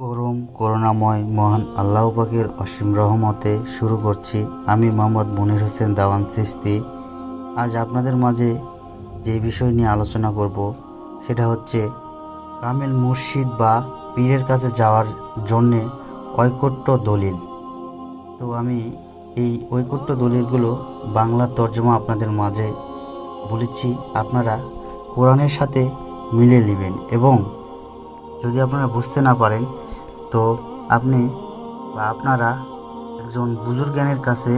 পরম করুণাময় মহান আল্লাহ পাকের অসীম রহমতে শুরু করছি আমি মোহাম্মদ মনির হোসেন দাওয়ান সিস্তি আজ আপনাদের মাঝে যে বিষয় নিয়ে আলোচনা করব, সেটা হচ্ছে কামেল মুর্শিদ বা পীরের কাছে যাওয়ার জন্যে ঐকট্য দলিল। তো আমি এই ঐকট্য দলিলগুলো বাংলা তর্জমা আপনাদের মাঝে বলেছি, আপনারা কোরআনের সাথে মিলে নেবেন এবং যদি আপনারা বুঝতে না পারেন তো আপনি বা আপনারা একজন বুজুর্গানের কাছে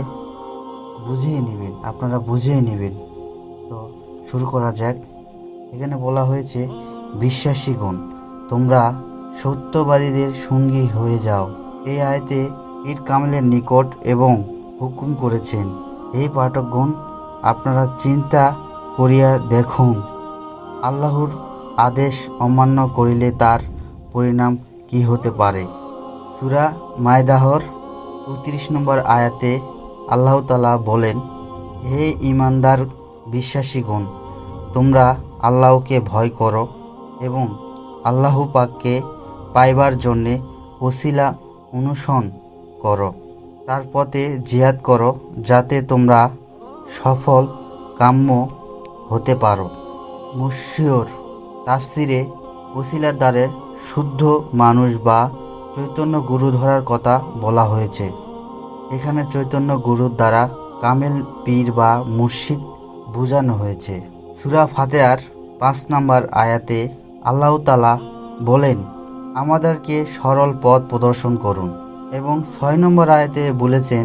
বুঝিয়ে নেবেন, আপনারা বুঝিয়ে নেবেন। তো শুরু করা যাক। এখানে বলা হয়েছে, বিশ্বাসী গুণ, তোমরা সত্যবাদীদের সঙ্গী হয়ে যাও। এই আয়তে পীর কামেলের নিকট এবং হুকুম করেছেন এই পাঠকগণ, আপনারা চিন্তা করিয়া দেখুন। আল্লাহর আদেশ অমান্য করিলে তার পরিণাম কি হতে পারে? সুরা মায়দাহর পঁয়ত্রিশ নম্বর আয়াতে আল্লাহ তালা বলেন, হে ইমানদার বিশ্বাসীগণ, তোমরা আল্লাহকে ভয় করো এবং আল্লাহ পাককে পাইবার জন্যে ওসিলা অনুসরণ করো। তার পথে জিহাদ করো যাতে তোমরা সফল কাম্য হতে পারো। মুশিয়র তাফসিরে ওসিলার দ্বারে শুদ্ধ মানুষ বা চৈতন্য গুরু ধরার কথা বলা হয়েছে। এখানে চৈতন্য গুরুর দ্বারা কামেল পীর বা মুর্শিদ বোঝানো হয়েছে। সুরা ফাতেহার পাঁচ নম্বর আয়াতে আল্লাহ তালা বলেন, আমাদেরকে সরল পথ প্রদর্শন করুন। এবং ছয় নম্বর আয়াতে বলেছেন,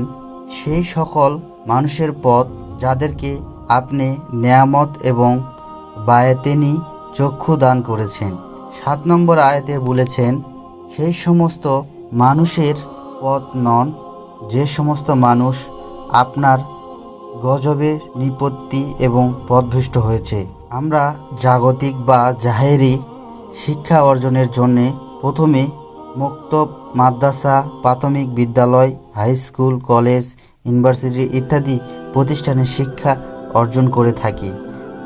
সেই সকল মানুষের পথ যাদেরকে আপনি নেয়ামত এবং বায়াতেনি চক্ষু দান করেছেন। সাত নম্বর আয়াতে বলেছেন, সেই সমস্ত মানুষের পথ নন, যে সমস্ত মানুষ আপনার গজবে নিপত্তি এবং পথভৃষ্ট হয়েছে। আমরা জাগতিক বা জাহেরি শিক্ষা অর্জনের জন্যে প্রথমে মুক্তব মাদ্রাসা, প্রাথমিক বিদ্যালয়, হাই স্কুল, কলেজ, ইউনিভার্সিটি ইত্যাদি প্রতিষ্ঠানে শিক্ষা অর্জন করে থাকি।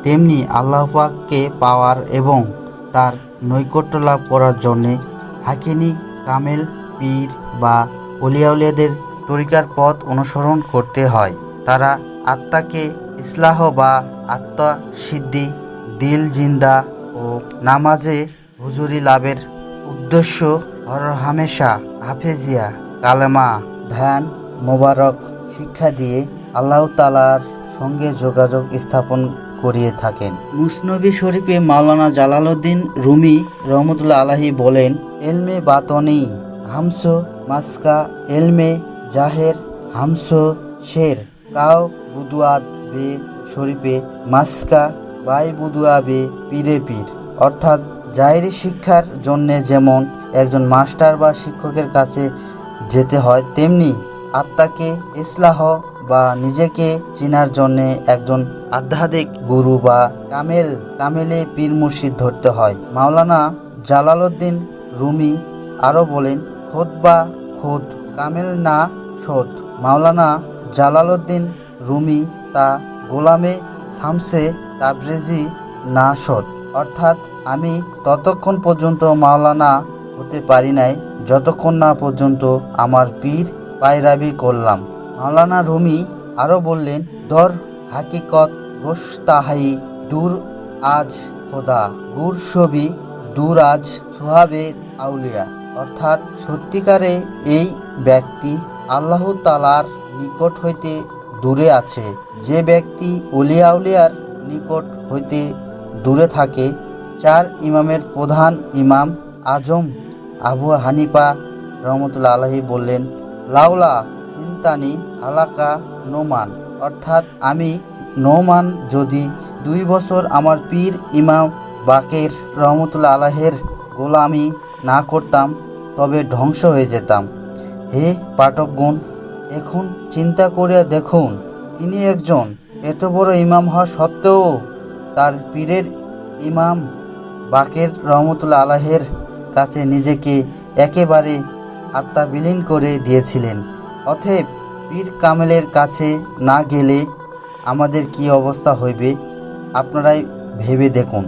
তেমনি আল্লাহ পাককে পাওয়ার এবং তার নৈকট্য লাভ করার জন্যে হাকিনি, কামেল, পীর বা অলিয়াউলিয়াদের তরিকার পথ অনুসরণ করতে হয়। তারা আত্মাকে ইসলাহ বা আত্মা সিদ্ধি দিল জিন্দা ও নামাজে হুজুরি লাভের উদ্দেশ্য হর হামেশা, হাফেজিয়া, কালেমা, ধ্যান, মোবারক, শিক্ষা দিয়ে আল্লাহ তালার সঙ্গে যোগাযোগ স্থাপন করিয়ে থাকেন। মুসনবী শরীফে মাওলানা জালালউদ্দিন রুমি রহমতুল্লাহ আলাহি বলেন, এলমে বাতনি, হামস, মাস্কা, এলমে, জাহের, হামস, শের, কাও বুদুয়াদ বে শরীফে, মাস্কা, বাই বুদুয়া বে পীরে পীর। অর্থাৎ জাহেরি শিক্ষার জন্যে যেমন একজন মাস্টার বা শিক্ষকের কাছে যেতে হয়, তেমনি আত্মাকে ইসলাহ বা নিজেকে চিনার জন্যে একজন আধ্যাত্মিক গুরু বা কামেল, কামেলে পীর মুর্শিদ ধরতে হয়। মাওলানা জালালউদ্দিন রুমি আরও বলেন, খোদ বা খোদ, কামেল না শোধ মাওলানা জালালউদ্দিন রুমি তা গোলামে শামসে তাবরেজি না শোধ অর্থাৎ আমি ততক্ষণ পর্যন্ত মাওলানা হতে পারি নাই, যতক্ষণ না পর্যন্ত আমার পীর পায়রাবি করলাম। মাওলানা রুমি আরও বললেন দর হাকিকত গোস্তাহাই দূর আজ খোদা গুর ছবি, দূর আজ সোহাবে আউলিয়া। অর্থাৎ সত্যিকারে এই ব্যক্তি আল্লাহ তালার নিকট হইতে দূরে আছে। যে ব্যক্তি উলিয়া উলিয়ার নিকট হইতে দূরে থাকে, চার ইমামের প্রধান ইমাম আজম আবু হানিফা রহমতুল্লা আলহী বললেন, লাউলা চিন্তানি আলাকা নোমান। অর্থাৎ আমি নোমান যদি দুই বছর আমার পীর ইমাম বাকের রহমতুল্লা আলাহের গোলামি না করতাম, তবে ধ্বংস হয়ে যেতাম। হে পাঠকগণ, এখন চিন্তা করিয়া দেখুন তিনি একজন এত বড় ইমাম হওয়া সত্ত্বেও তার পীরের ইমাম বাকের রহমতুল্লা আলাহের কাছে নিজেকে একেবারে আত্মা বিলীন করে দিয়েছিলেন। অতএব পীর কামেলের কাছে না গেলে আমাদের কি অবস্থা হইবে? আপনারাই ভেবে দেখুন।